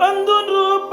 ಅಂದು ರೂಪ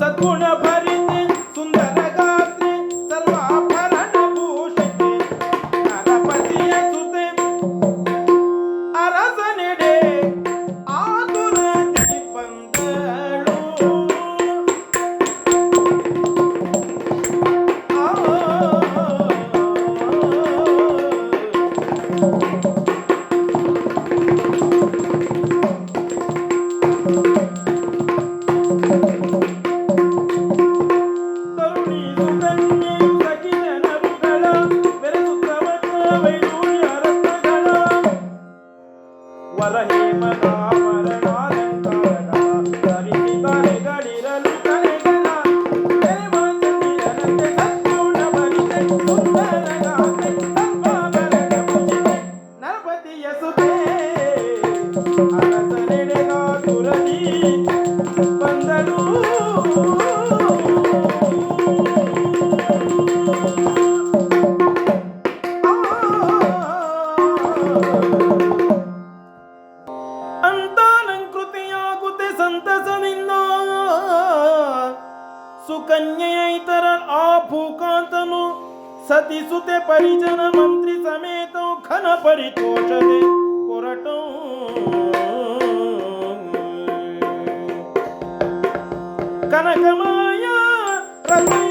సద్గుణ భరి కన్యైతర ఆ భూకాంతను సతి సుతే పరిజన మంత్రి సమేతం ఘన పరితోషదే పొరటం కనకమాయ రతి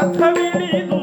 ರಥವಿಳಿದು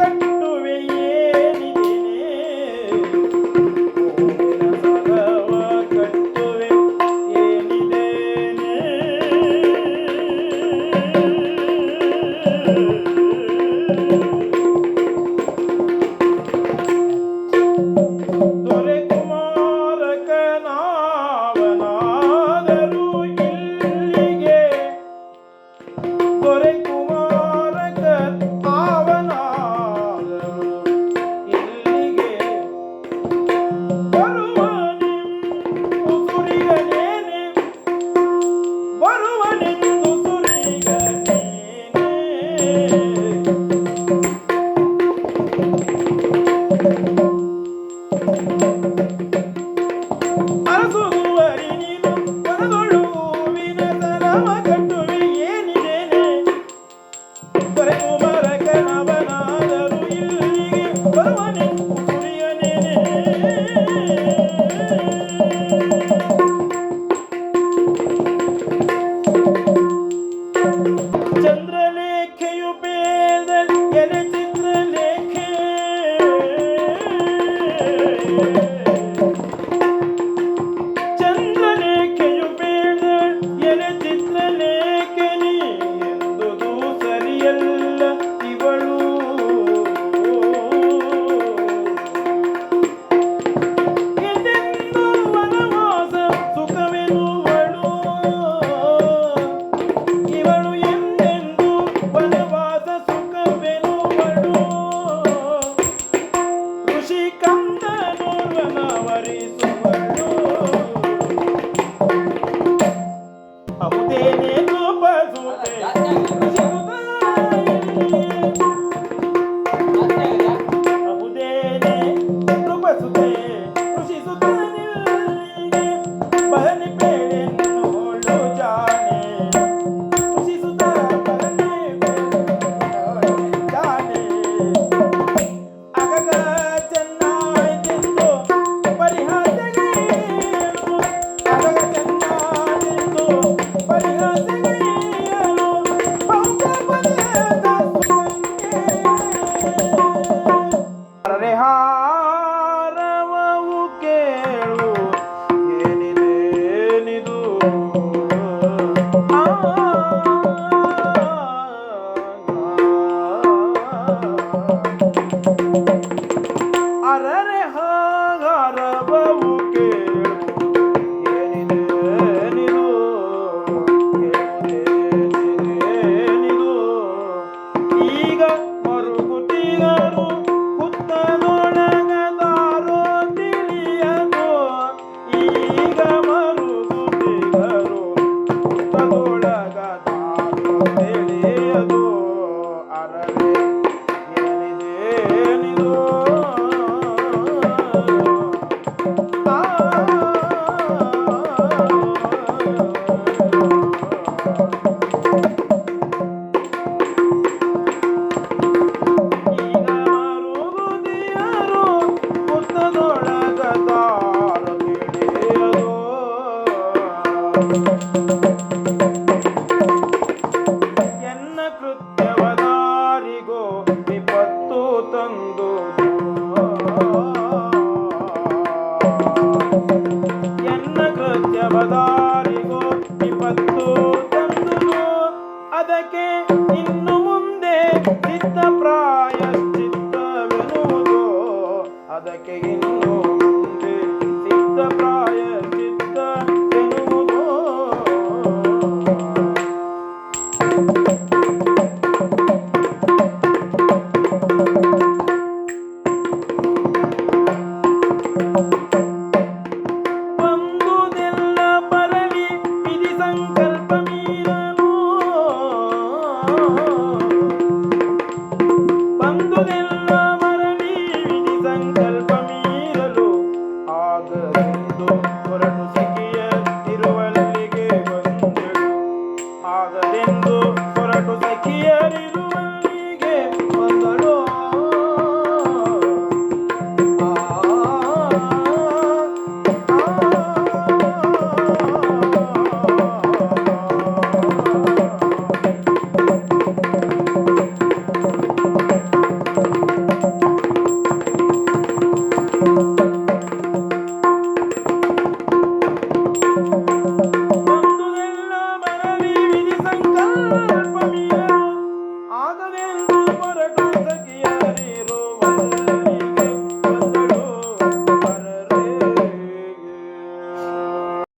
ಸರವ ಿಗೋ ವಿಪತ್ತು ತಂದು ಎನ್ನ ಕೃತ್ಯವದಾರಿಗೋ ವಿಪತ್ತು ತಂದು ಅದಕ್ಕೆ ಇನ್ನು ಮುಂದೆ ಚಿತ್ತ ಪ್ರಾಯ ಪ್ರಾಯಶ್ಚಿತ್ತವೆನ್ನುವುದು ಅದಕ್ಕೆ ಇನ್ನು